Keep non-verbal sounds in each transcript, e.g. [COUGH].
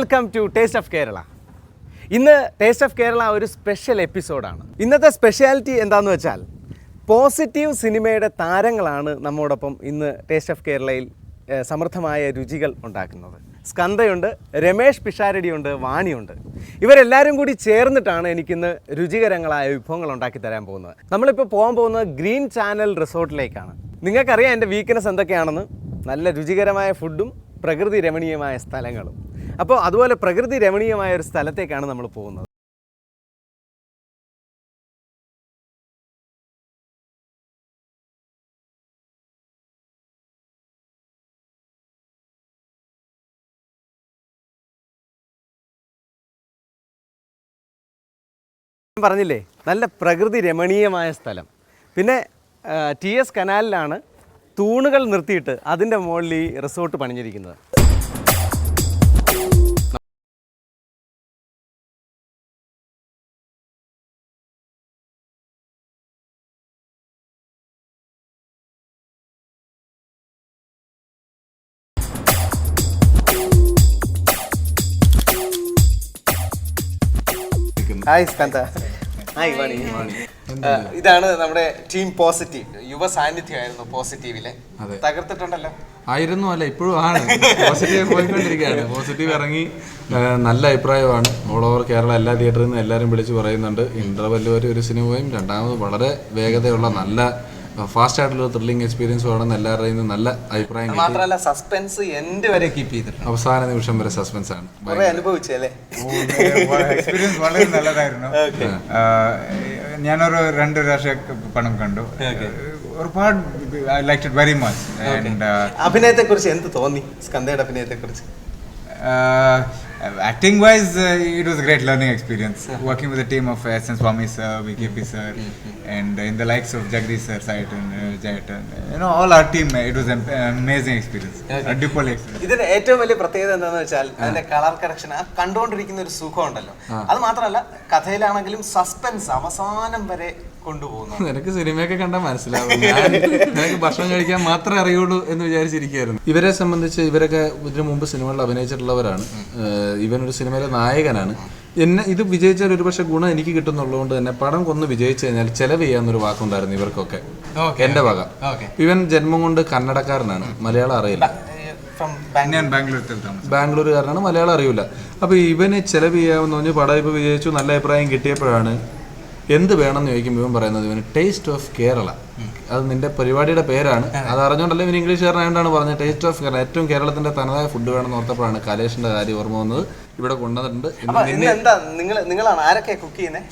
Welcome to taste of Kerala ഇന്ന് taste of Kerala ഒരു special എപ്പിസോഡാണ് ഇന്നത്തെ സ്പെഷ്യാലിറ്റി എന്താണെന്ന് വെച്ചാൽ പോസിറ്റീവ് സിനിമയുടെ താരങ്ങളാണ് നമ്മോടൊപ്പം ഇന്ന് ടേസ്റ്റ് ഓഫ് കേരളയിൽ സമൃദ്ധമായ രുചികൾ ഉണ്ടാക്കുന്നത്. സ്കന്ദയുണ്ട് രമേഷ് പിഷാരടിയുണ്ട് വാണിയുണ്ട്. ഇവരെല്ലാവരും കൂടി ചേർന്നിട്ടാണ് എനിക്കിന്ന് രുചികരങ്ങളായ വിഭവങ്ങൾ ഉണ്ടാക്കി തരാൻ പോകുന്നത്. നമ്മളിപ്പോൾ പോകാൻ പോകുന്നത് ഗ്രീൻ ചാനൽ റിസോർട്ടിലേക്കാണ് നിങ്ങൾക്കറിയാം എന്റെ വീക്ക്നെസ് എന്തൊക്കെയാണെന്ന്. നല്ല രുചികരമായ ഫുഡും പ്രകൃതി രമണീയമായ സ്ഥലങ്ങളും. അപ്പോൾ അതുപോലെ പ്രകൃതി രമണീയമായ ഒരു സ്ഥലത്തേക്കാണ് നമ്മൾ പോകുന്നത്. പറഞ്ഞില്ലേ നല്ല പ്രകൃതി രമണീയമായ സ്ഥലം. പിന്നെ ടി എസ് കനാലിലാണ് തൂണുകൾ നിർത്തിയിട്ട് അതിന്റെ മുകളിൽ ഈ റിസോർട്ട് പണിഞ്ഞിരിക്കുന്നത്. ഹായ് സ്കന്ദ ഹായ് വാണി ആ, ഇതാണ് നമ്മുടെ ടീം പോസിറ്റീവ്. യുവ സാന്നിധ്യമായിരുന്നു പോസിറ്റീവിലെ. അതെ. തകർത്തിട്ടുണ്ടല്ലോ. ആയിരുന്നു അല്ല ഇപ്പോഴും ആണ്. പോസിറ്റീവ് പോയിക്കൊണ്ടിരിക്കുകയാണ്. പോസിറ്റീവ് ഇറങ്ങി നല്ല അഭിപ്രായമാണ്. ഓൾ ഓവർ കേരള എല്ലാ തിയേറ്ററിൽ നിന്ന് എല്ലാവരും വിളിച്ച് പറയുന്നുണ്ട്. ഇന്റർവെല്ലുവരെ ഒരു സിനിമയും രണ്ടാമത് വളരെ വേഗതയുള്ള നല്ല ഫാസ്റ്റ് ആയിട്ടുള്ള ത്രില്ലിംഗ് എക്സ്പീരിയൻസ് വേണമെന്ന് എല്ലാവരുടെയും നല്ല അഭിപ്രായം കിട്ടി. മാത്രമല്ല സസ്പെൻസ് എൻഡ് വരെ കീപ്പ് ചെയ്തിട്ടുണ്ട്. അവസാന നിമിഷം വരെ സസ്പെൻസ് ആണ്. കുറെ അനുഭവിച്ചല്ലേ എക്സ്പീരിയൻസ് വളരെ നല്ലതായിരുന്നു. ആ, ഞാനൊരു രണ്ട് പ്രാവശ്യം പണം കണ്ടു. ഒരുപാട് I like it very much and അഭിനയത്തെ കുറിച്ച് എന്ത് തോന്നി? സ്കന്ധയുടെ അഭിനയത്തെ കുറിച്ച് acting wise uh, it was a great learning experience working with a team of S. N. Swami sir, VKP sir, mm-hmm. and uh, in the likes of Jagdish sir, Saitan, uh, Jayatan, you know, all our team. uh, It was an amazing experience, a duple experience. ഏറ്റവും വലിയ പ്രത്യേകത എന്താണെന്ന് വെച്ചാൽ അതിന്റെ colour correction ആ കണ്ടുകൊണ്ടിരിക്കുന്ന ഒരു സുഖം ഉണ്ടല്ലോ അത് മാത്രമല്ല കഥയിലാണെങ്കിലും സസ്പെൻസ് അവസാനം വരെ കൊണ്ടുപോകുന്നു. നിനക്ക് സിനിമയൊക്കെ കണ്ടാൽ മനസ്സിലാവും. ഞാൻ നിനക്ക് ഭക്ഷണം കഴിക്കാൻ മാത്രമേ അറിയുള്ളൂ എന്ന് വിചാരിച്ചിരിക്കുകയായിരുന്നു. ഇവരെ സംബന്ധിച്ച് ഇവരൊക്കെ ഇതിനു മുമ്പ് സിനിമകളിൽ അഭിനയിച്ചിട്ടുള്ളവരാണ്. ഇവൻ ഇവനൊരു സിനിമയിലെ നായകനാണ്. എന്നെ ഇത് വിജയിച്ചാൽ ഒരു ഒരുപക്ഷെ ഗുണം എനിക്ക് കിട്ടുന്നുള്ളതുകൊണ്ട് തന്നെ പടം കൊന്ന് വിജയിച്ചു കഴിഞ്ഞാൽ ചെലവ് ചെയ്യാന്നൊരു വാക്കുണ്ടായിരുന്നു ഇവർക്കൊക്കെ. എന്റെ വക. ഇവൻ ജന്മം കൊണ്ട് കന്നടക്കാരനാണ് മലയാളം അറിയില്ല. ബാംഗ്ലൂരുകാരനാണ് മലയാളം അറിയില്ല അപ്പൊ ഇവന് ചെലവ് ചെയ്യാമെന്ന് പറഞ്ഞ് പടം ഇപ്പൊ വിജയിച്ചു നല്ല അഭിപ്രായം കിട്ടിയപ്പോഴാണ് എന്ത് വേണമെന്ന് ചോദിക്കുമ്പോൾ ഇവൻ പറയുന്നത് ഇവന് ടേസ്റ്റ് ഓഫ് കേരള അത് നിന്റെ പരിപാടിയുടെ പേരാണ്. അത്. അറിഞ്ഞുകൊണ്ടല്ലേ ഇവൻ ഇംഗ്ലീഷുകാരനായതുകൊണ്ടാണ് പറഞ്ഞത്. ടേസ്റ്റ് ഓഫ് കേരള ഏറ്റവും കേരളത്തിന്റെ തനതായ ഫുഡ് വേണമെന്ന് ഓർത്തപ്പോഴാണ് കലേഷിന്റെ കാര്യം ഓർമ്മ വന്നത്. ഇവിടെ കൊണ്ടുവന്നിട്ടുണ്ട്. നിങ്ങൾ നിങ്ങളാണ്? ആരൊക്കെ കുക്ക് ചെയ്യുന്നത്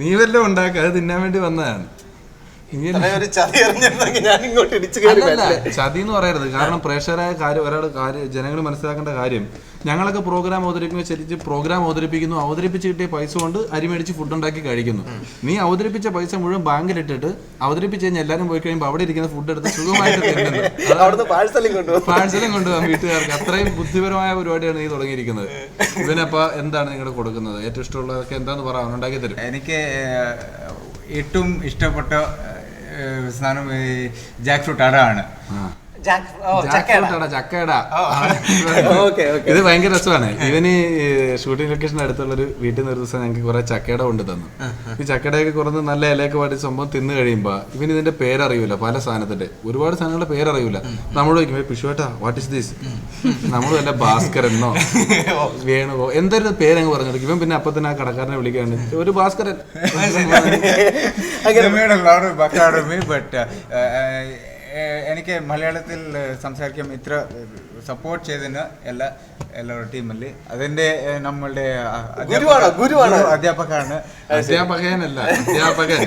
നീ വല്ലതും ഉണ്ടാക്കുക അത് തിന്നാൻ വേണ്ടി വന്നതാണ്. ചതി എന്ന് പറയരുത്. കാരണം പ്രേക്ഷകരായ കാര്യം ഒരാൾ കാര്യം ജനങ്ങൾ മനസ്സിലാക്കേണ്ട കാര്യം ഞങ്ങളൊക്കെ പ്രോഗ്രാം അവതരിപ്പിക്കുമ്പോൾ ശരിക്കും പ്രോഗ്രാം അവതരിപ്പിക്കുന്നു. അവതരിപ്പിച്ച് കിട്ടിയ പൈസ കൊണ്ട് അരി മേടിച്ച് ഫുഡ് ഉണ്ടാക്കി കഴിക്കുന്നു. നീ അവതരിപ്പിച്ച പൈസ മുഴുവൻ ബാങ്കിലിട്ടിട്ട് അവതരിപ്പിച്ച് കഴിഞ്ഞാൽ എല്ലാവരും പോയി കഴിയുമ്പോൾ അവിടെ ഇരിക്കുന്ന ഫുഡ് എടുത്ത് സുഖമായിട്ട് തിന്നുന്നു. [LAUGHS] പാഴ്സലും കൊണ്ടുപോകും വീട്ടുകാർക്ക്. അത്രയും ബുദ്ധിപരമായ പരിപാടിയാണ് നീ തുടങ്ങിയിരിക്കുന്നത്. ഇവനപ്പ എന്താണ് നിങ്ങൾ കൊടുക്കുന്നത്? ഏറ്റവും ഇഷ്ടമുള്ളതൊക്കെ എന്താന്ന് പറ ഉണ്ടാക്കി തരും. എനിക്ക് ഏറ്റവും ഇഷ്ടപ്പെട്ട സാധനം ജാക്ക് ഫ്രൂട്ട് അടയാണ് [LAUGHS] ഇത് ഭയങ്കര രസമാണ്. ഇവന് ഷൂട്ടിംഗ് ലൊക്കേഷൻ അടുത്തുള്ള ഒരു വീട്ടിൽ നിന്ന് ഒരു ദിവസം ഞങ്ങൾക്ക് കുറെ ചക്കയുടെ കൊണ്ട് തന്നു. ഈ ചക്കടയൊക്കെ കുറഞ്ഞ് നല്ല ഇലയൊക്കെ പാടി സംഭവം തിന്നു കഴിയുമ്പോ ഇവന് ഇതിന്റെ പേരറിയൂല പല സാധനത്തിന്റെ. ഒരുപാട് സാധനങ്ങളുടെ പേരറിയൂല. നമ്മൾ ചോദിക്കും പിഷുവേട്ടാ വാട്ട് ഇസ് ദിസ് നമ്മൾ വല്ല ഭാസ്കരനോ [LAUGHS] വേണുവോ? എന്തൊരു പേരങ്ങ് പറഞ്ഞു കൊടുക്കും ഇവൻ പിന്നെ അപ്പൊ തന്നെ ആ കടക്കാരനെ വിളിക്കാണ് ഒരു ഭാസ്കരൻ. [LAUGHS] എനിക്ക് മലയാളത്തിൽ സംസാരിക്കാൻ ഇത്ര സപ്പോർട്ട് ചെയ്തതിന് എല്ലാ എല്ലാവരുടെ ടീമിൽ അതിന്റെ നമ്മളുടെ അധ്യാപകനാണ്. അധ്യാപകനല്ല അധ്യാപകൻ.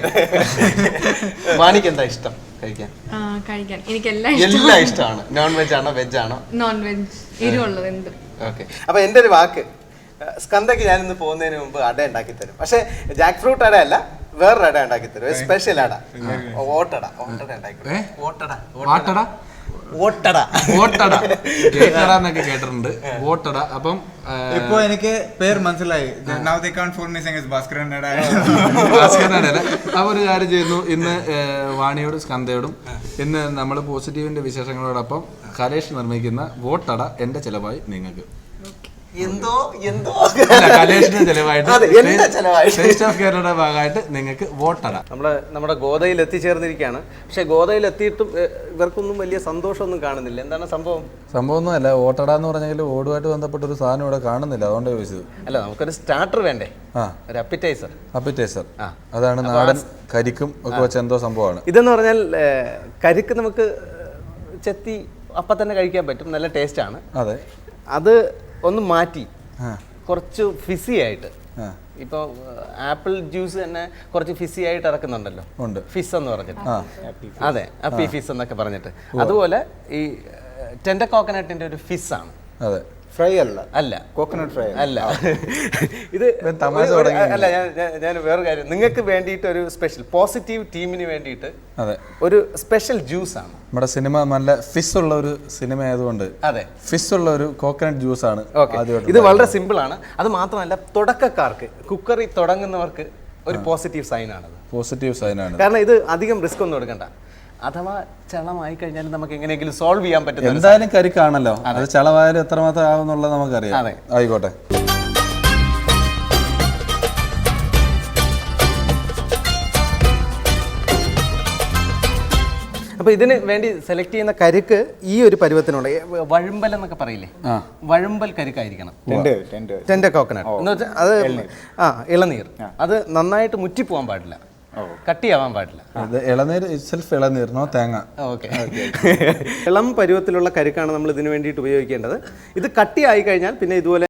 [LAUGHS] മാണിക്ക് എന്താ ഇഷ്ടം കഴിക്കാൻ? ആ, കഴിക്കാൻ. എനിക്ക് എല്ലാം ഇഷ്ടമാണ്. നോൺ വെജ് ആണോ വെജ് ആണോ? നോൺ വെജ് എരിവുള്ളത് എന്ത്. ഓക്കെ. അപ്പൊ എന്റെ ഒരു വാക്ക് സ്കന്ധയ്ക്ക് ഞാനിന്ന് ഞാൻ ഇന്ന് പോകുന്നതിന് മുമ്പ് അട ഉണ്ടാക്കി തരും പക്ഷെ ജാക്ക് ഫ്രൂട്ട് അട അല്ല വേറൊരു അട ഉണ്ടാക്കി തരും. സ്പെഷ്യൽ അട ഓട്ടട ഓട്ടട ഉണ്ടാക്കി? ഓട്ടട വാട്ടട. ഓട്ടട വോട്ടട. കേട്ടട എന്നൊക്കെ കേട്ടിട്ടുണ്ട്. വോട്ടട. അപ്പം ഇപ്പൊ എനിക്ക് പേര് മനസ്സിലായി. [LAUGHS] ഭാസ്കരൻ. അപ്പൊ ഒരു കാര്യം ചെയ്യുന്നു. ഇന്ന് വാണിയോടും സ്കന്ധയോടും ഇന്ന് നമ്മൾ പോസിറ്റീവിന്റെ വിശേഷങ്ങളോടൊപ്പം കലേഷ് നിർമ്മിക്കുന്ന വോട്ടട എന്റെ ചെലവായി നിങ്ങൾക്ക്. എന്തോ എന്തോ. കലേഷിന്റെ ചെലവായിട്ട് ഓഫ് കേരളയുടെ ഭാഗമായിട്ട് നിങ്ങൾക്ക് വോട്ടടാം. നമ്മുടെ നമ്മുടെ ഗോതയിൽ എത്തിച്ചേർന്നിരിക്കുകയാണ്. പക്ഷെ ഗോതയിൽ എത്തിയിട്ടും ഇവർക്കൊന്നും വലിയ സന്തോഷമൊന്നും കാണുന്നില്ല. എന്താണ് സംഭവം? സംഭവം ഒന്നും അല്ല എന്ന് പറഞ്ഞെങ്കിൽ ഓടുമായിട്ട് ബന്ധപ്പെട്ട ഒരു സാധനം ഇവിടെ കാണുന്നില്ല. അതുകൊണ്ട് ചോദിച്ചത്. അല്ല നമുക്കൊരു സ്റ്റാർട്ടർ വേണ്ടേ? ഒരു അപ്പിറ്റൈസർ അപ്പിറ്റൈസർ ആ. അതാണ് നാടൻ കരിക്കും ഒക്കെ വെച്ച എന്തോ സംഭവമാണ്. ഇതെന്ന് പറഞ്ഞാൽ കരിക്ക് നമുക്ക് ചെത്തി അപ്പം തന്നെ കഴിക്കാൻ പറ്റും. നല്ല ടേസ്റ്റ് ആണ്. അതെ. അത് ഒന്ന് മാറ്റി. കുറച്ച് ഫിസി ആയിട്ട്. ഇപ്പൊ ഇപ്പോൾ ആപ്പിൾ ജ്യൂസ് തന്നെ കുറച്ച് ഫിസി ആയിട്ട് ഇറക്കുന്നുണ്ടല്ലോ. ഉണ്ട്. ഫിസ് എന്ന് പറഞ്ഞിട്ട്. അതെ അപ്പി ഫിസ് എന്നൊക്കെ പറഞ്ഞിട്ട്. അതുപോലെ ഈ ടെൻഡ കോക്കനട്ടിന്റെ ഒരു ഫിസ് ആണ്. അതെ. Fry അല്ല. അല്ല. കോക്കനട്ട് ഫ്രൈ അല്ല. ഇത് [LAUGHS] തമാശ. അല്ല ഞാൻ ഞാൻ- വേറെ കാര്യം. നിങ്ങൾക്ക് വേണ്ടിയിട്ട് ഒരു സ്പെഷ്യൽ പോസിറ്റീവ് ടീമിന് വേണ്ടിയിട്ട് അതെ. ഒരു സ്പെഷ്യൽ ജ്യൂസ് ആണ്. നമ്മുടെ സിനിമ നല്ല ഫിസ് ഉള്ള ഒരു സിനിമ ആയതുകൊണ്ട് അതെ. ഫിസ് ഉള്ള ഒരു കോക്കനട്ട് ജ്യൂസ് ആണ് ഇത് വളരെ സിമ്പിൾ ആണ്. അത് മാത്രമല്ല തുടക്കക്കാർക്ക് കുക്കറി തുടങ്ങുന്നവർക്ക് ഒരു പോസിറ്റീവ് സൈൻ ആണത്. പോസിറ്റീവ് സൈനാണ് കാരണം ഇത് അധികം റിസ്ക് ഒന്നും എടുക്കണ്ട. അഥവാ ചളമായി കഴിഞ്ഞാൽ നമുക്ക് എങ്ങനെയെങ്കിലും സോൾവ് ചെയ്യാൻ പറ്റും എന്തായാലും കരിക്കാണല്ലോ. അത് ചളവായാലും എത്രമാത്രം ആവുന്നുള്ളത് നമുക്കറിയാം. അതെ. ആയിക്കോട്ടെ. അപ്പൊ ഇതിന് വേണ്ടി സെലക്ട് ചെയ്യുന്ന കരിക്ക് ഈ ഒരു പരുവത്തിനുണ്ട്. വഴുമ്പൽ എന്നൊക്കെ പറയില്ലേ? വഴുമ്പൽ കരിക്കായിരിക്കണം. Tender, tender. ടെൻഡർ കോക്കനട്ട് എന്ന് വെച്ചാൽ അത് ആ ഇളനീർ. അത് നന്നായിട്ട് മുറ്റിപ്പോവാൻ പാടില്ല. കട്ടിയാവാൻ പാടില്ല. ഇളനീർ സെൽഫ് ഇളനീർ നോ തേങ്ങ. ഓക്കെ. ഇളം പരുവത്തിലുള്ള കരുക്കാണ് നമ്മൾ ഇതിന് വേണ്ടിയിട്ട് ഉപയോഗിക്കേണ്ടത്. ഇത് കട്ടിയായി കഴിഞ്ഞാൽ പിന്നെ ഇതുപോലെ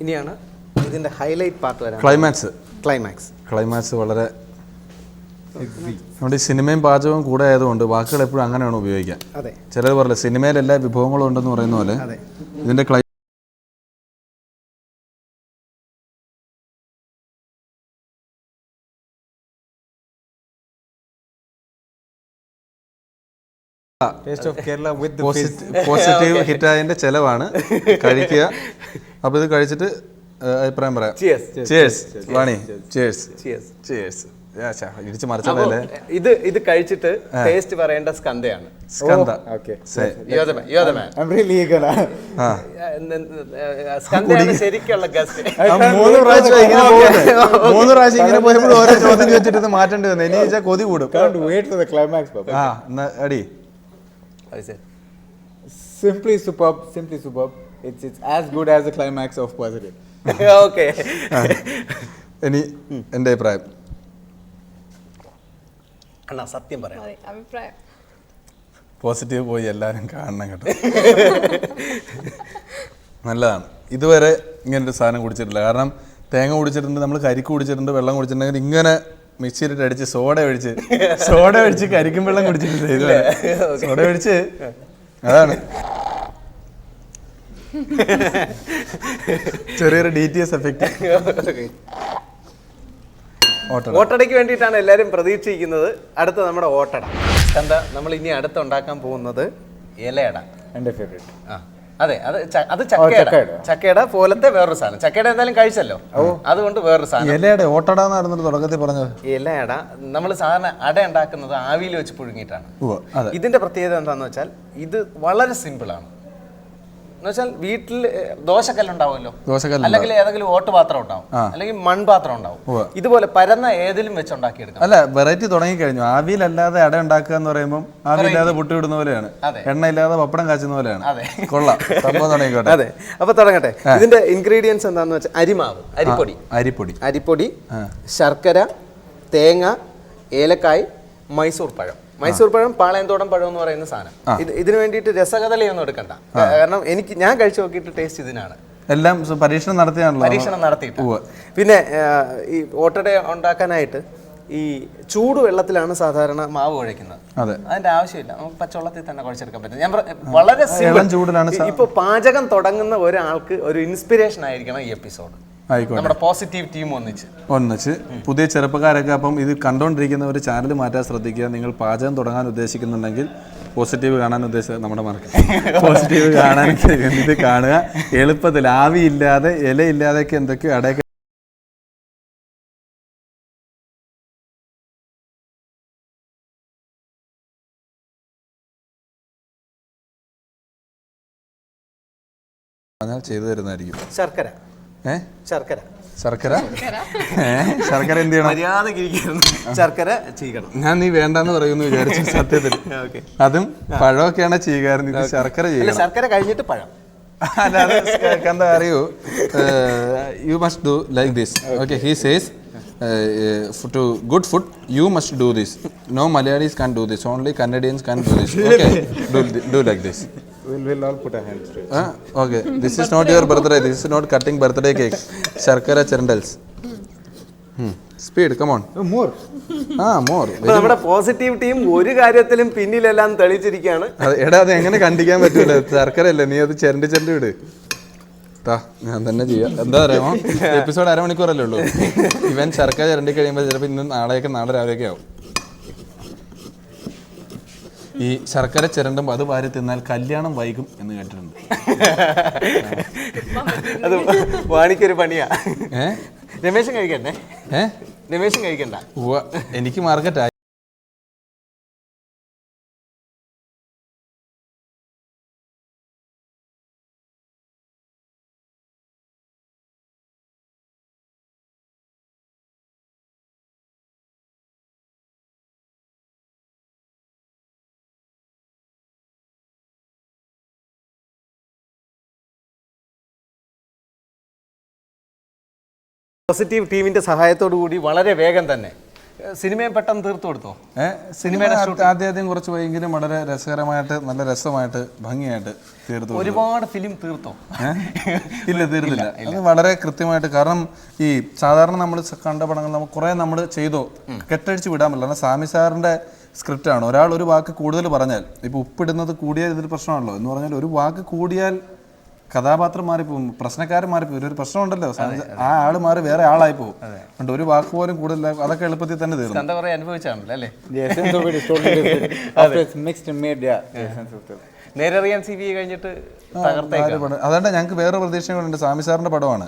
ഇനിയാണ് ഇതിന്റെ ഹൈലൈറ്റ് പാർട്ട് വരാൻ ക്ലൈമാക്സ് ക്ലൈമാക്സ് ക്ലൈമാക്സ് വളരെ നമ്മുടെ ഈ സിനിമയും പാചകവും കൂടെ ആയതുകൊണ്ട് വാക്കുകൾ എപ്പോഴും അങ്ങനെയാണ് ഉപയോഗിക്കാൻ. അതെ. ചിലർ പറയില്ല സിനിമയിൽ എല്ലാ വിഭവങ്ങളും ഉണ്ടെന്ന് പറയുന്ന പോലെ അതെ. ഇതിന്റെ ക്ലൈ taste of Kerala with the positive ഹിറ്റായതിന്റെ ചെലവാണ്. കഴിക്കുക. [LAUGHS] അപ്പൊ ഇത് കഴിച്ചിട്ട് അഭിപ്രായം പറയാം. Cheers Vani. Cheers Cheers. Cheers ഇടിച്ച് മറിച്ചതല്ലേ ഇത് ഇത് കഴിച്ചിട്ട് ടേസ്റ്റ് പറയേണ്ട സ്കന്ധയാണ്. ശരിക്കുള്ള ഗസ്റ്റ് മൂന്ന് പ്രാവശ്യം ഇങ്ങനെ മൂന്ന് പ്രാവശ്യം ഇങ്ങനെ പോയപ്പോൾ ഓരോ ചോദ്യം ചോദിച്ചിട്ട് ഇത് മാറ്റേണ്ടി വന്നു. ഇനി കൊതി കൂടും. ആ അടി. Simply super simply superb. It's it's as good as the climax of positive okay ഇനി എന്റെ അഭിപ്രായം? അണ്ണാ സത്യം പറയാം. അതെ അഭിപ്രായം. പോസിറ്റീവ് പോയി എല്ലാവരും കാണണം കേട്ടോ. [LAUGHS] നല്ലതാണ്. ഇതുവരെ ഇങ്ങനൊരു സാധനം കുടിച്ചിട്ടില്ല. കാരണം തേങ്ങ കുടിച്ചിട്ടുണ്ട് നമ്മൾ കരിക്ക് കുടിച്ചിട്ടുണ്ട് വെള്ളം കുടിച്ചിട്ടുണ്ടെങ്കിൽ ഇങ്ങനെ മിക്സിയിലിട്ട് അടിച്ച് സോഡ ഒഴിച്ച് സോഡ ഒഴിച്ച് കരിക്കും വെള്ളം കുടിച്ചിട്ടില്ല [LAUGHS] ഇതുവരെ. [LAUGHS] സോഡ ഒഴിച്ച്. അതാണ്. ചെറിയൊരു ഡി ടി എസ് എഫക്റ്റ് ഓട്ടോ ഓട്ടടയ്ക്ക് വേണ്ടിയിട്ടാണ് എല്ലാവരും പ്രതീക്ഷിക്കുന്നത്. അടുത്ത നമ്മുടെ ഓട്ടട. എന്താ നമ്മൾ ഇനി അടുത്ത് ഉണ്ടാക്കാൻ പോകുന്നത് ഇലയട. എന്റെ ഫേവറേറ്റ്. ആ അതെ അത് അത് ചക്കയുടെ. ചക്കയുടെ പോലത്തെ വേറൊരു സാധനം. ചക്കയുടെ എന്തായാലും കഴിച്ചല്ലോ. അതുകൊണ്ട് വേറൊരു സാധനം. ഓട്ടട തുടക്കത്തിൽ പറഞ്ഞത്. ഇലയട നമ്മൾ സാധാരണ അട ഉണ്ടാക്കുന്നത് ആവിയിൽ വെച്ച് പുഴുങ്ങിയിട്ടാണ്. ഇതിന്റെ പ്രത്യേകത എന്താണെന്ന് വെച്ചാൽ ഇത് വളരെ സിമ്പിൾ ആണ് എന്ന് വെച്ചാൽ വീട്ടിൽ ദോശക്കല്ലുണ്ടാവുമല്ലോ ദോശക്കല്ലുണ്ടാവും. അല്ലെങ്കിൽ ഏതെങ്കിലും ഓട്ട് പാത്രം ഉണ്ടാവും. അല്ലെങ്കിൽ മൺപാത്രം ഉണ്ടാവും. ഇതുപോലെ പരന്ന ഏതിലും വെച്ച് ഉണ്ടാക്കിയെടുക്കാം അല്ല വെറൈറ്റി തുടങ്ങി കഴിഞ്ഞു ആവിയിലല്ലാതെ അട ഉണ്ടാക്കുക എന്ന് പറയുമ്പോൾ ആവിയില്ലാതെ പുട്ട് വിടുന്ന പോലെയാണ്. എണ്ണയില്ലാതെ എണ്ണ ഇല്ലാതെ പപ്പടം കാച്ചുന്ന പോലെയാണ്. അതെ. കൊള്ളാം. സംഭവം തുടങ്ങിക്കോട്ടെ. അതെ. അപ്പൊ തുടങ്ങട്ടെ. ഇതിന്റെ ഇൻഗ്രീഡിയൻസ് എന്താന്ന് വെച്ചാൽ അരിമാവ് അരിപ്പൊടി. അരിപ്പൊടി. അരിപ്പൊടി ശർക്കര തേങ്ങ ഏലക്കായ് മൈസൂർ പഴം. മൈസൂർ പഴം പാളയംതോടം പഴം എന്ന് പറയുന്ന സാധനം. ഇത് ഇതിനു വേണ്ടിയിട്ട് രസകഥലയൊന്നും എടുക്കണ്ട. കാരണം എനിക്ക് ഞാൻ കഴിച്ചു നോക്കിയിട്ട് ടേസ്റ്റ് ഇതിനാണ്. എല്ലാം പരീക്ഷണം നടത്തിയാണല്ലോ പരീക്ഷണം നടത്തിയിട്ട് പിന്നെ ഈ ഓട്ടട ഉണ്ടാക്കാനായിട്ട് ഈ ചൂട് വെള്ളത്തിലാണ് സാധാരണ മാവ് കുഴയ്ക്കുന്നത്. അതെ. അതിന്റെ ആവശ്യമില്ല. നമുക്ക് പച്ചവെള്ളത്തിൽ തന്നെ കുഴച്ചെടുക്കാൻ പറ്റും. ഞാൻ വളരെ. ചൂടിലാണ് ഇപ്പൊ പാചകം തുടങ്ങുന്ന ഒരാൾക്ക് ഒരു ഇൻസ്പിറേഷൻ ആയിരിക്കണം ഈ എപ്പിസോഡ് നമ്മുടെ പോസിറ്റീവ് ടീം ഒന്നിച്ച്. ഒന്നിച്ച്. പുതിയ ചെറുപ്പക്കാരൊക്കെ അപ്പം ഇത് കണ്ടുകൊണ്ടിരിക്കുന്നവർ ചാനൽ മാറ്റാൻ ശ്രദ്ധിക്കുക. നിങ്ങൾ പാചകം തുടങ്ങാൻ ഉദ്ദേശിക്കുന്നുണ്ടെങ്കിൽ പോസിറ്റീവ് കാണാൻ ഉദ്ദേശിച്ച നമ്മുടെ മാർക്ക് പോസിറ്റീവ് [LAUGHS] കാണാൻ ഇത് കാണുക. എളുപ്പത്തിൽ ആവിയില്ലാതെ ഇലയില്ലാതെയൊക്കെ എന്തൊക്കെയോ അടയൊക്കെ പറഞ്ഞാൽ ചെയ്തു തരുന്നതായിരിക്കും. ശർക്കര. ശർക്കര. ശർക്കര? ശർക്കര എന്ത് ചെയ്യണം? ശർക്കര ചീകണം. ഞാൻ നീ വേണ്ടെന്ന് പറയുന്നു വിചാരിച്ചു സത്യത്തിൽ. [LAUGHS] ഓക്കെ. അതും പഴമൊക്കെയാണ് ചീകാരൻ ഇത് ശർക്കര ചെയ്യണം ശർക്കര കഴിഞ്ഞിട്ട് പഴം. [LAUGHS] എന്താ അറിയൂ? You must do like this okay. He says to good food you must do this no Malayalis can do this only Kannadians can do this okay do like this We'll, we'll all put our hands to it. Okay. This is not your birthday this is not cutting birthday cake ശർക്കര ചെരണ്ടൽസ്. Speed come on Oh, more. ആ more ഇപ്പൊ നമ്മുടെ positive team ഒരു കാര്യത്തിലും പിന്നിലെല്ലാം തെളിയിച്ചിരിക്കുകയാണ് എടാ അത് എങ്ങനെ കണ്ടിക്കാൻ പറ്റൂല? ശർക്കരയല്ലേ നീ അത് ചെരണ്ടി ചെരണ്ടി വിട് താ ഞാൻ തന്നെ ചെയ്യാം. എന്താ പറയുമോ എപ്പിസോഡ് [LAUGHS] അരമണിക്കൂറല്ലേ ഉള്ളൂ. ഇവൻ ശർക്കര ചിരണ്ടി കഴിയുമ്പോൾ ചിലപ്പോൾ ഇന്ന് നാളെയൊക്കെ നാളെ രാവിലെയൊക്കെ ആവും. ഈ ശർക്കര ചിരണ്ടുമ്പോൾ അത് വാരി തിന്നാൽ കല്യാണം വൈകും എന്ന് കേട്ടിട്ടുണ്ട്. അത് വാണിക്കൊരു പണിയാ. ഏ? രമേശൻ കഴിക്കണ്ടേ? ഏ? രമേശൻ കഴിക്കണ്ട. എനിക്ക് മാർക്കറ്റ് പോസിറ്റീവ് ടീമിന്റെ സഹായത്തോടു കൂടി വളരെ വേഗം തന്നെ. സിനിമയും പെട്ടെന്ന് തീർത്തു കൊടുത്തോ? സിനിമയുടെ ആദ്യം ആദ്യം കുറച്ച് പോയെങ്കിലും വളരെ രസകരമായിട്ട് നല്ല രസമായിട്ട് ഭംഗിയായിട്ട് തീർത്തു ഒരുപാട് ഫിലിം തീർത്തോ? ഇല്ല തീർന്നില്ല. അത് വളരെ കൃത്യമായിട്ട് കാരണം ഈ സാധാരണ നമ്മൾ കണ്ട പടങ്ങൾ നമുക്ക് കുറേ നമ്മൾ ചെയ്തോ? കെട്ടടിച്ച് വിടാൻ പറ്റില്ല. കാരണം സാമി സാറിന്റെ സ്ക്രിപ്റ്റ് ആണ്. ഒരാൾ ഒരു വാക്ക് കൂടുതൽ പറഞ്ഞാൽ ഇപ്പൊ ഉപ്പിടുന്നത് കൂടിയാൽ ഇതൊരു പ്രശ്നമാണല്ലോ. എന്ന് പറഞ്ഞാൽ ഒരു വാക്ക് കൂടിയാൽ കഥാപാത്രം മാറിപ്പോകും പ്രശ്നക്കാരൻ മാറിപ്പോകും ഒരു പ്രശ്നമുണ്ടല്ലോ. ആ ആൾ മാറി വേറെ ആളായി പോകും അതുകൊണ്ട് ഒരു വാക്ക് പോലും കൂടുതൽ അതൊക്കെ എളുപ്പത്തിൽ തന്നെ തീർന്നു. എന്താ പറയാ അനുഭവിച്ചാണല്ലോ അല്ലേ. [LAUGHS] നേരറിയാൻ സി ബി കഴിഞ്ഞിട്ട് അതുകൊണ്ട് ഞങ്ങൾക്ക് വേറെ പ്രതീക്ഷകളുണ്ട്. സ്വാമി സാറിന്റെ പടമാണ്.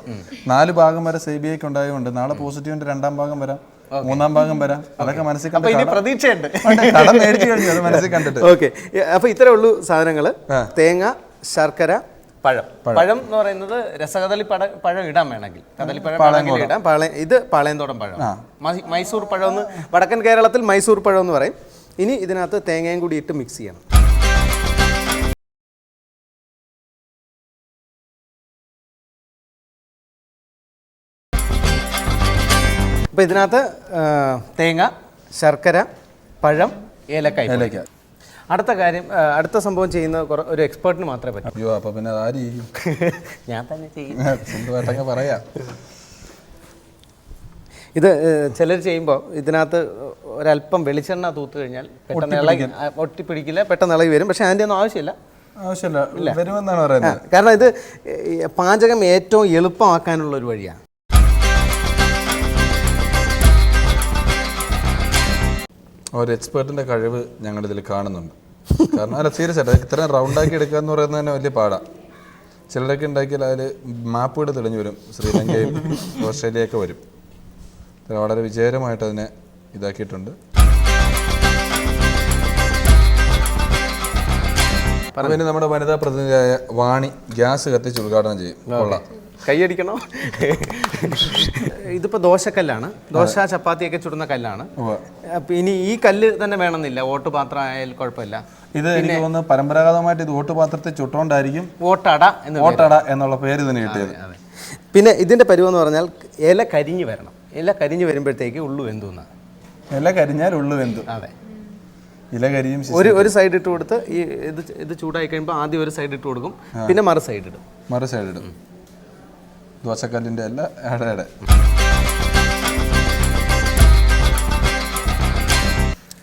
നാല് ഭാഗം വരെ സി ബി ഐക്ക് ഉണ്ടായതുകൊണ്ട് നാളെ പോസിറ്റീവിന്റെ രണ്ടാം ഭാഗം വരാം. മൂന്നാം ഭാഗം വരാം. അതൊക്കെ മനസ്സിൽ പ്രതീക്ഷയുണ്ട്. കടം മേടിച്ചു കഴിഞ്ഞു. അത് മനസ്സിൽ [LAUGHS] കണ്ടിട്ട്. ഓക്കെ അപ്പൊ ഇത്രേ ഉള്ളൂ സാധനങ്ങൾ. തേങ്ങ ശർക്കര പഴം. പഴം. എന്ന് പറയുന്നത് രസകദളി പട പഴം ഇടാൻ വേണമെങ്കിൽ. കദളിപ്പഴം വേണമെങ്കിൽ ഇടാം. പഴ ഇത് പാളയന്തോടം പഴം. മൈസൂർ പഴം എന്ന് വടക്കൻ കേരളത്തിൽ മൈസൂർ പഴം എന്ന് പറയും. ഇനി ഇതിനകത്ത് തേങ്ങയും കൂടി ഇട്ട് മിക്സ് ചെയ്യണം. അപ്പോൾ ഇതിനകത്ത് തേങ്ങ. ശർക്കര പഴം ഏലക്കായ പൊടി. അടുത്ത കാര്യം അടുത്ത സംഭവം ചെയ്യുന്ന ഒരു എക്സ്പേർട്ടിന് മാത്രമേ പറ്റൂ. അയ്യോ അപ്പൊ പിന്നെ അതാര് [LAUGHS] ഞാൻ തന്നെ ചെയ്യും. സ്വന്തമായിട്ടങ്ങ് പറയാ. ഇത് ചിലർ ചെയ്യുമ്പോൾ ഇതിനകത്ത് ഒരല്പം വെളിച്ചെണ്ണ തൂത്ത് കഴിഞ്ഞാൽ പെട്ടെന്ന് ഇളകി ഒട്ടിപ്പിടിക്കില്ല പെട്ടെന്ന് ഇളകി വരും. പക്ഷെ അതിന്റെ ഒന്നും ആവശ്യമില്ല. ആവശ്യമില്ല. വരുമെന്നാണ് പറയുന്നത്. കാരണം ഇത് പാചകം ഏറ്റവും എളുപ്പമാക്കാനുള്ള ഒരു വഴിയാണ്. ഒരു എക്സ്പേർട്ടിന്റെ കഴിവ് ഞങ്ങൾ ഇതിൽ കാണുന്നുണ്ട്. കാരണം അല്ല സീരിയസ് ആയിട്ട്. ഇത്രയും റൗണ്ട് ആക്കി എടുക്കുക എന്ന് പറയുന്നത് തന്നെ വലിയ പാടാ. ചിലരൊക്കെ ഉണ്ടാക്കിയാൽ അതിൽ മാപ്പ് കൂടെ തെളിഞ്ഞു വരും. ശ്രീലങ്കയും [LAUGHS] ഓസ്ട്രേലിയയൊക്കെ വരും. വളരെ വിജയകരമായിട്ട് അതിനെ ഇതാക്കിയിട്ടുണ്ട്. പറഞ്ഞു. നമ്മുടെ വനിതാ പ്രതിനിധിയായ വാണി ഗ്യാസ് കത്തിച്ച് ഉദ്ഘാടനം ചെയ്യും. കൊള്ളാം. കൈയടിക്കണോ? ഇതിപ്പോൾ ദോശക്കല്ലാണ്. ദോശ ചപ്പാത്തിയൊക്കെ ചുടുന്ന കല്ലാണ്. ഇനി ഈ കല്ല് തന്നെ വേണമെന്നില്ല. ഓട്ടുപാത്രം ആയാലും കുഴപ്പമില്ല. ഇത് എനിക്ക് തോന്നുന്നു പരമ്പരാഗതമായിട്ട് ഇത് ഓട്ടുപാത്രത്തിൽ ചുട്ടുകൊണ്ടായിരിക്കും ഓട്ടട എന്ന്. ഓട്ടട എന്നുള്ള പേര് ഇതിന് കിട്ടിയത്. പിന്നെ പിന്നെ ഇതിന്റെ എന്ന് പറഞ്ഞാൽ ഇല കരിഞ്ഞു വരണം. ഇല കരിഞ്ഞു വരുമ്പോഴത്തേക്ക് ഉള്ളു എന്തുന്ന ഇല കരിഞ്ഞാൽ ഉള്ളു വെന്തു. അതെ. ഇല കരിയും ഒരു ഒരു സൈഡ് ഇട്ട് കൊടുത്ത് ഈ ഇത് ഇത് ചൂടായി കഴിയുമ്പോൾ ആദ്യം ഒരു സൈഡ് ഇട്ട് കൊടുക്കും. പിന്നെ മറു സൈഡ് ഇടും. മറു സൈഡ് ഇടും. ദോശക്കല്ലിന്റെ അല്ല എടയുടെ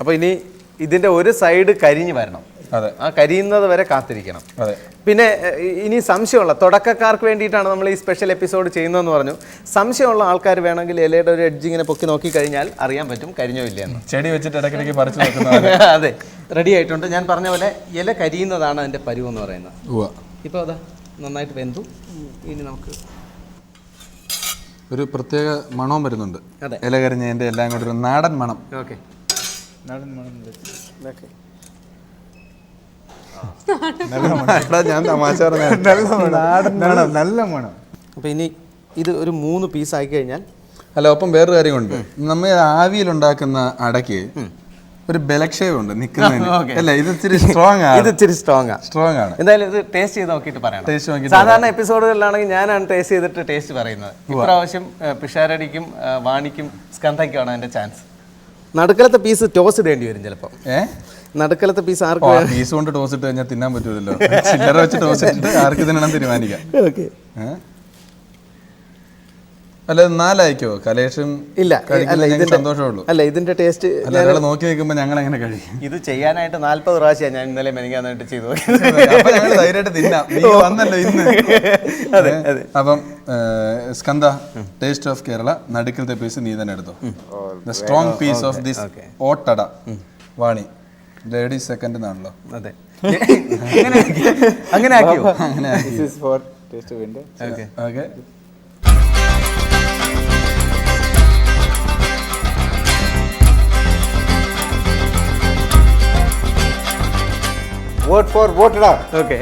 അപ്പോൾ ഇനി ഇതിന്റെ ഒരു സൈഡ് കരിഞ്ഞു വരണം. അതെ. ആ കരിയുന്നത് വരെ കാത്തിരിക്കണം. അതെ. പിന്നെ ഇനി സംശയമുള്ള തുടക്കക്കാർക്ക് വേണ്ടിയിട്ടാണ് നമ്മൾ ഈ സ്പെഷ്യൽ എപ്പിസോഡ് ചെയ്യുന്നതെന്ന് പറഞ്ഞു. സംശയമുള്ള ആൾക്കാർ വേണമെങ്കിൽ ഇലയുടെ ഒരു എഡ്ജ് ഇങ്ങനെ പൊക്കി നോക്കി കഴിഞ്ഞാൽ അറിയാൻ പറ്റും കരിഞ്ഞോ ഇല്ലയെന്ന്. ചെടി വെച്ചിട്ട് ഇടയ്ക്കിടയ്ക്ക് പറിച്ചു നോക്കുന്നത് [LAUGHS] അതെ. റെഡി ആയിട്ടുണ്ട്. ഞാൻ പറഞ്ഞ പോലെ ഇല കരിയുന്നതാണ് അതിന്റെ പരിവെന്ന് പറയുന്നത്. ഇപ്പൊ ഇപ്പോൾ അതാ നന്നായിട്ട് വെന്തു. ഇനി നമുക്ക് ഒരു പ്രത്യേക മണവും വരുന്നുണ്ട്. ഇല കരിഞ്ഞതിന്റെ എല്ലാം കൂടി ഒരു നാടൻ മണം. ഓക്കെ. ഓക്കെ. എടാ, ഞാൻ തമാശ നാടൻ മണം. നല്ല മണം. അപ്പോൾ ഇനി ഇത് ഒരു മൂന്ന് പീസ് ആക്കി കഴിഞ്ഞാൽ അല്ല ഒപ്പം വേറൊരു കാര്യമുണ്ട്. നമ്മൾ ആവിയിലുണ്ടാക്കുന്ന അടയ്ക്ക് ഒരു ബലക്ഷയമുണ്ട് നിൽക്കുന്നതിന്. [LAUGHS] അല്ല? ഇത് ഇച്ചിരി സ്ട്രോങ് [LAUGHS] ഇത് ആണ് ഇച്ചിരി സ്ട്രോങ് ആണ് സ്ട്രോങ് ആണ്. എന്തായാലും ഇത് ടേസ്റ്റ് ചെയ്ത് നോക്കിയിട്ട് പറയണം. ടേസ്റ്റ് നോക്കിയിട്ട് സാധാരണ എപ്പിസോഡുകളിലാണെങ്കിൽ ഞാനാണ് ടേസ്റ്റ് ചെയ്തിട്ട് ടേസ്റ്റ് പറയുന്നത്. ഇപ്രാവശ്യം പിഷാരടിക്കും വാണിക്കും സ്കന്ധയ്ക്കുമാണ് അതിന്റെ ചാൻസ് നടുക്കലത്തെ പീസ് ടോസ് ഇടേണ്ടി വരും ചിലപ്പോ. നടുക്കലത്തെ പീസ് ആർക്കും പീസ് കൊണ്ട് ടോസ് ഇട്ട് കഴിഞ്ഞാൽ തിന്നാൻ പറ്റൂലല്ലോ. ചില്ലറ വെച്ച് ടോസ് ഇട്ടിട്ട് ആർക്ക് തിന്നണം തീരുമാനിക്കാം? [LAUGHS] ഓക്കെ? അല്ല നാലായിക്കോ? കലേഷും ഇല്ല അല്ല ഇതിന്റെ സന്തോഷമുള്ളൂ. അല്ല ഇതിന്റെ ടേസ്റ്റ് അല്ല നോക്കി നിൽക്കുമ്പോൾ ഞങ്ങൾ എങ്ങനെ കഴിക്കും ഇത് ചെയ്യാനായിട്ട് നാല്പത് പ്രാവശ്യം ഞാൻ ഇന്നലെ മെനിക്കാന്നായിട്ട് ചെയ്തു അപ്പൊ ഞങ്ങൾ ധൈര്യമായിട്ട് തിന്നാം. നീ വന്നല്ലോ ഇന്ന്. അതെ അതെ. അപ്പം സ്കന്ദ ടേസ്റ്റ് ഓഫ് കേരള നടുക്കലത്തെ പീസ് നീ തന്നെ എടുത്തു? The strong piece of this ottada. Vani ladies second എന്നാണല്ലോ? അതെ. [LAUGHS] അങ്ങനെ ആക്കിയോ? അങ്ങനെ ആക്കിയോ അങ്ങനെ taste India. Okay okay for vote Voteda. Okay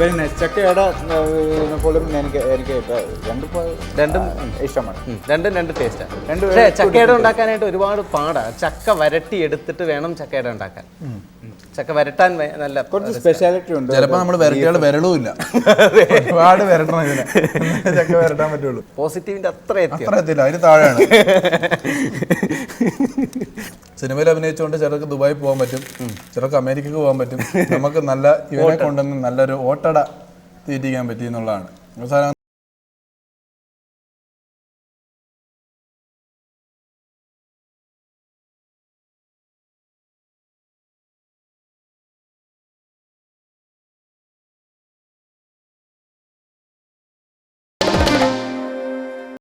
very nice ചക്കയട പോലും എനിക്ക് എനിക്ക് രണ്ടും രണ്ട് ഇഷ്ടമാണ്. രണ്ടും രണ്ട് ടേസ്റ്റാണ് രണ്ടും ചക്കയട ഉണ്ടാക്കാനായിട്ട് ഒരുപാട് പാടാണ് ചക്ക വരട്ടി എടുത്തിട്ട് വേണം ചക്കയുടെ ഉണ്ടാക്കാൻ. ചക്ക വരട്ടാൻ നല്ല കുറച്ച് സ്പെഷ്യാലിറ്റി ഉണ്ട്. ചിലപ്പോ നമ്മൾ വരട്ടിയാൽ വരളും ഇല്ല. ഒരുപാട് വരട്ടണം ഇതിന്. ചക്ക വരട്ടാൻ പറ്റുള്ളൂ. പോസിറ്റീവിന്റെ അത്ര അത്ര എത്തില്ല അതിന് താഴെയാണ്. സിനിമയിൽ അഭിനയിച്ചുകൊണ്ട് ചിലർക്ക് ദുബായി പോകാൻ പറ്റും. ചിലർക്ക് അമേരിക്കക്ക് പോകാൻ പറ്റും. നമുക്ക് നല്ല ഇവരെ കൊണ്ടുവന്ന് നല്ലൊരു ഓട്ടട തീറ്റിക്കാൻ പറ്റി എന്നുള്ളതാണ്. അവസാനം